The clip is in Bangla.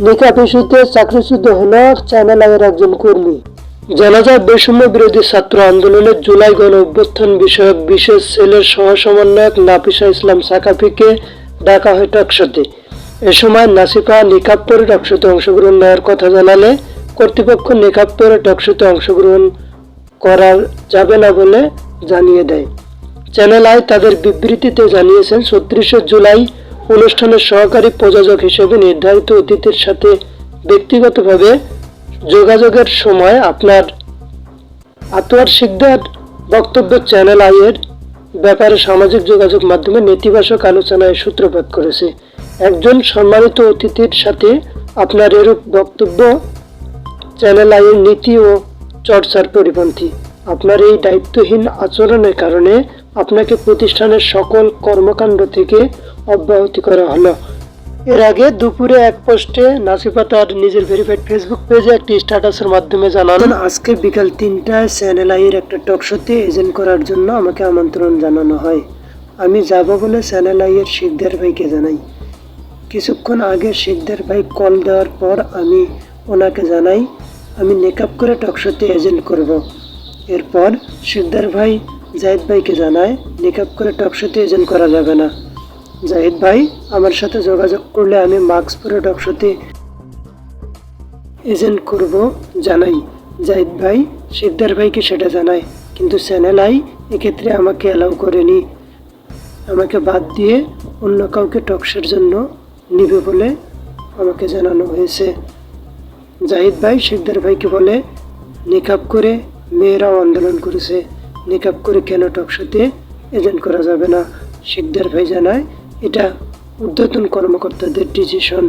নিকাপ ইস্যুতে চাকরিচ্যুত হল চ্যানেল আয়ের একজন কর্মী। জানা যায় বৈষম্য বিরোধী ছাত্র আন্দোলনের জুলাই গণ অভ্যুত্থান বিষয়ক বিশেষ সেলের সহ সমন্বয়ক নাফিসা ইসলাম সাকাফিকে ডাকা হয় টকশোতে। এ সময় নাসিফা নিকাপ পরে টকশোতে অংশগ্রহণ নেওয়ার কথা জানালে কর্তৃপক্ষ নিকাপ পরে টকশোতে অংশগ্রহণ করা যাবে না বলে জানিয়ে দেয়। চ্যানেল আই তাদের বিবৃতিতে জানিয়েছেন, ছত্রিশে জুলাই অনুষ্ঠানের সহকারী প্রযোজক হিসেবে নির্ধারিত অতিথির সাথে ব্যক্তিগতভাবে যোগাযোগের সময় আপনার আতোয়ার শিকদার বক্তব্য চ্যানেল আইয়ের ব্যাপারে সামাজিক যোগাযোগ মাধ্যমে নেতিবাচক আলোচনায় সূত্রপাত করেছে। একজন সম্মানিত অতিথির সাথে আপনার এরূপ বক্তব্য চ্যানেল আইয়ের নীতি ও চর্চার পরিপন্থী। আপনার এই দায়িত্বহীন আচরণের কারণে আপনাকে প্রতিষ্ঠানের সকল কর্মকাণ্ড থেকে অব্যাহতি করা হলো। এর আগে দুপুরে এক পোস্টে নাসিফা তার নিজের ভেরিফাইড ফেসবুক পেজে একটি স্ট্যাটাসের মাধ্যমে জানালেন আজকে বিকাল তিনটায় চ্যানেল আইয়ের একটা টক শোতে এজেন্ট করার জন্য আমাকে আমন্ত্রণ জানানো হয়। আমি যাব বলে চ্যানেল আইয়ের শিকদার ভাইকে জানাই। কিছুক্ষণ আগে শিকদার ভাই কল দেওয়ার পর আমি ওনাকে জানাই, আমি মেকআপ করে টকশোতে এজেন্ট করব। এরপর শিকদার ভাই জাহিদ ভাইকে জানায়, মেকআপ করে টকশোতে এজেন্ট করা যাবে না। জাহিদ ভাই, আমার সাথে যোগাযোগ করলে আমি মাস্ক পরে টকশোতে এজেন্ট করব, জানাই। জাহিদ ভাই, শিকদার ভাইকে সেটা জানায় কিন্তু চ্যানেল আই এক্ষেত্রে আমাকে অ্যালাউ করেনি। আমাকে বাদ দিয়ে অন্য কাউকে টকশের জন্য নিবে বলে আমাকে জানানো হয়েছে। জাহিদ ভাই, শিকদার ভাইকে বলে নিকাপ করে মেয়েরাও আন্দোলন করেছে। নিকাপ করে কেন টকশোতে এজেন্ট করা যাবে না? শিকদার ভাই জানায় এটা ঊর্ধ্বতন কর্মকর্তাদের ডিসিশন